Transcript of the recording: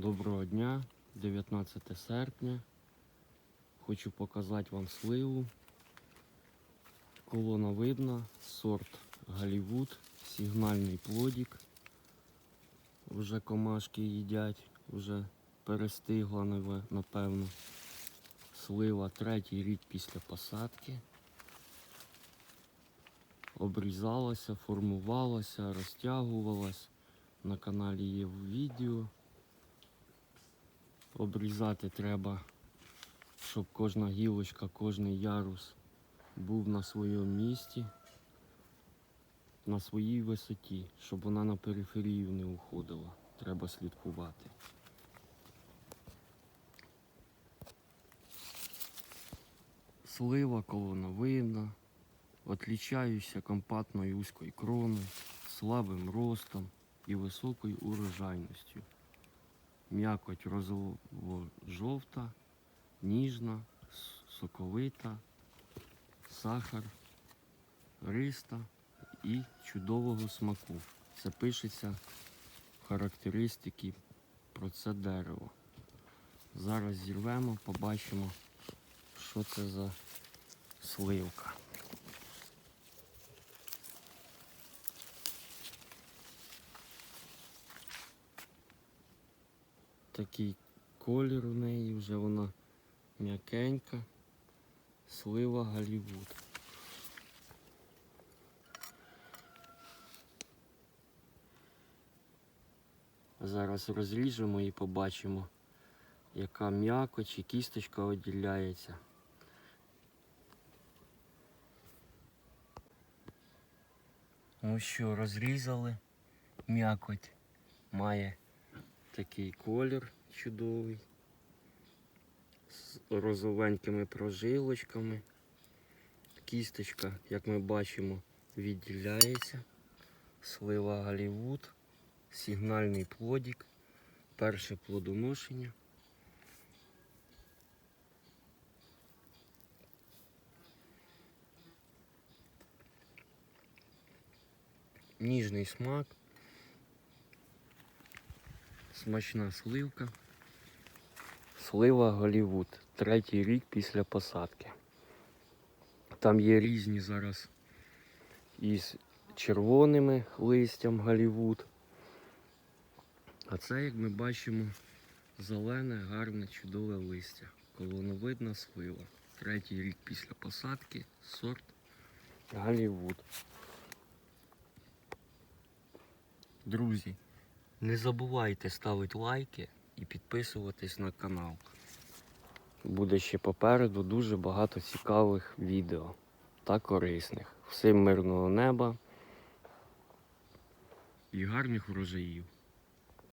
Доброго дня, 19 серпня. Хочу показати вам сливу. Колона видна, сорт Голлівуд, сигнальний плодик. Вже комашки їдять, вже перестигла, напевно. Слива третій рік після посадки. Обрізалася, формувалася, розтягувалась. На каналі є відео. Обрізати треба, щоб кожна гілочка, кожний ярус був на своєму місці, на своїй висоті, щоб вона на периферію не уходила. Треба слідкувати. Слива колоновидна, отлічаюся компактною узкою кроною, слабим ростом і високою урожайністю. М'якоть розово-жовта, ніжна, соковита, сахар, риста і чудового смаку. Це пишеться характеристики про це дерево. Зараз зірвемо, побачимо, що це за сливка. Такий колір у неї, вже вона м'якенька. Слива Голлівуд. Зараз розріжемо і побачимо, яка м'якоть і кісточка виділяється. Ну що, розрізали м'якоть. Має такий колір чудовий. З розовенькими прожилочками. Кісточка, як ми бачимо, відділяється. Слива Голлівуд, сигнальний плодик, перше плодоношення. Ніжний смак, смачна сливка. Слива Голлівуд, третій рік після посадки. Там є різні зараз із червоними листям Голлівуд. А це, як ми бачимо, зелене, гарне, чудове листя. Колоновидна слива. Третій рік після посадки, сорт Голлівуд. Друзі, не забувайте ставити лайки і підписуватись на канал. Буде ще попереду дуже багато цікавих відео та корисних. Всім мирного неба і гарних врожаїв.